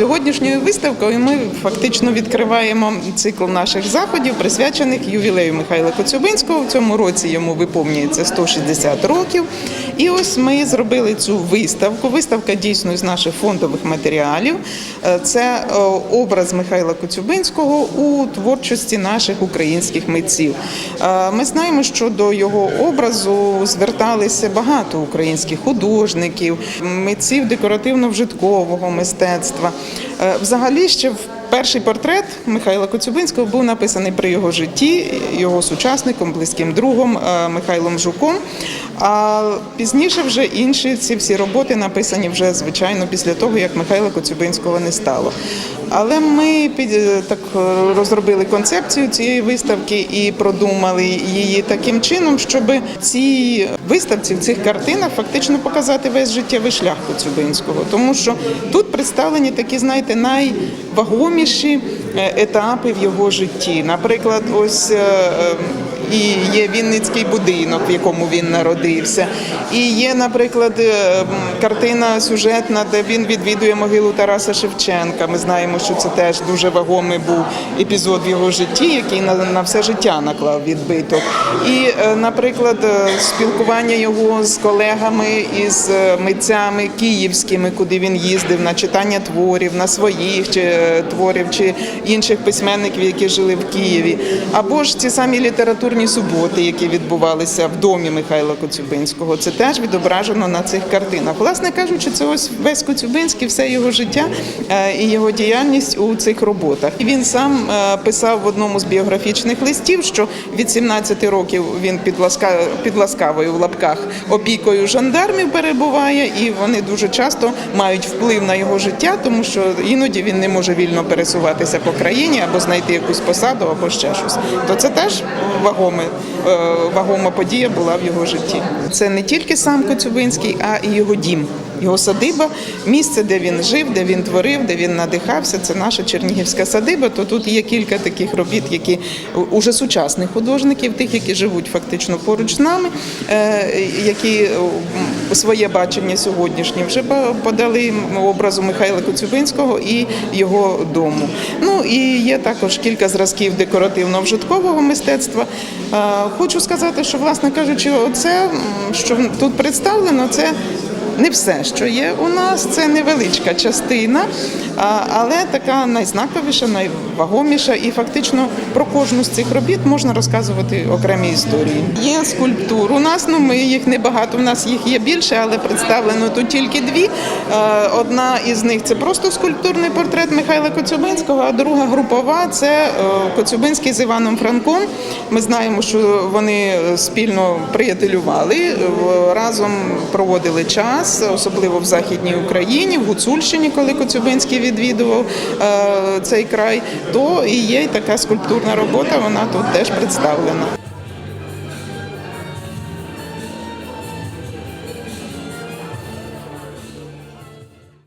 Сьогоднішньою виставкою ми фактично відкриваємо цикл наших заходів, присвячених ювілею Михайла Коцюбинського. В цьому році йому виповнюється 160 років. І ось ми зробили цю виставку. Виставка дійсно з наших фондових матеріалів. Е, Це е, образ Михайла Коцюбинського у творчості наших українських митців. Е, Ми знаємо, що до його образу зверталися багато українських художників, митців декоративно-вжиткового мистецтва. Е, Взагалі, ще в перший портрет Михайла Коцюбинського був написаний при його житті, його сучасником, близьким другом е, Михайлом Жуком. А пізніше вже інші ці всі роботи написані вже звичайно після того, як Михайла Коцюбинського не стало. Але ми під е, так е, розробили концепцію цієї виставки і продумали її таким чином, щоб ці виставці в цих картинах фактично показати весь життєвий шлях Коцюбинського, тому що тут представлені такі, знаєте, найвагоміші е, етапи в його житті. Наприклад, ось. І є Вінницький будинок, в якому він народився. І є, наприклад, е, картина сюжетна, де він відвідує могилу Тараса Шевченка. Ми знаємо, що це теж дуже вагомий був епізод в його житті, який на, все життя наклав відбиток. І, е, наприклад, е, спілкування його з колегами із митцями київськими, куди він їздив на читання творів, на своїх чи творів, чи інших письменників, які жили в Києві, або ж ці самі літературні суботи, які відбувалися в домі Михайла Коцюбинського. Це теж відображено на цих картинах. Власне кажучи, це ось весь Коцюбинський, все його життя е, і його діяльність у цих роботах. Він сам е, писав в одному з біографічних листів, що від 17 років він під ласка під ласкавою в лапках опікою жандармів перебуває, і вони дуже часто мають вплив на його життя, тому що іноді він не може вільно пересуватися по країні або знайти якусь посаду, або ще щось. То це теж вагоме, е, вагома подія була в його житті. Це не тільки сам Коцюбинський, а і його дім. Його садиба, місце, де він жив, де він творив, де він надихався. Це наша Чернігівська садиба. То тут є кілька таких робіт, які уже сучасних художників, тих, які живуть фактично поруч з нами, е, які своє бачення сьогоднішнє вже подали образу Михайла Коцюбинського і його дому. Ну і є також кілька зразків декоративно-вжиткового мистецтва. Е, Хочу сказати, що, власне кажучи, оце, що тут представлено, це не все, що є у нас, це невеличка частина, але така найзнаковіша, найвагоміша, і фактично про кожну з цих робіт можна розказувати окремі історії. Є скульптур. У нас ну ми їх небагато. У нас їх є більше, але представлено тут тільки дві. Одна із них це просто скульптурний портрет Михайла Коцюбинського, а друга групова це е, Коцюбинський з Іваном Франком. Ми знаємо, що вони спільно приятелювали, разом проводили час, особливо в Західній Україні, в Гуцульщині, коли Коцюбинський відвідував е, цей край. То і є така скульптурна робота, вона тут теж представлена.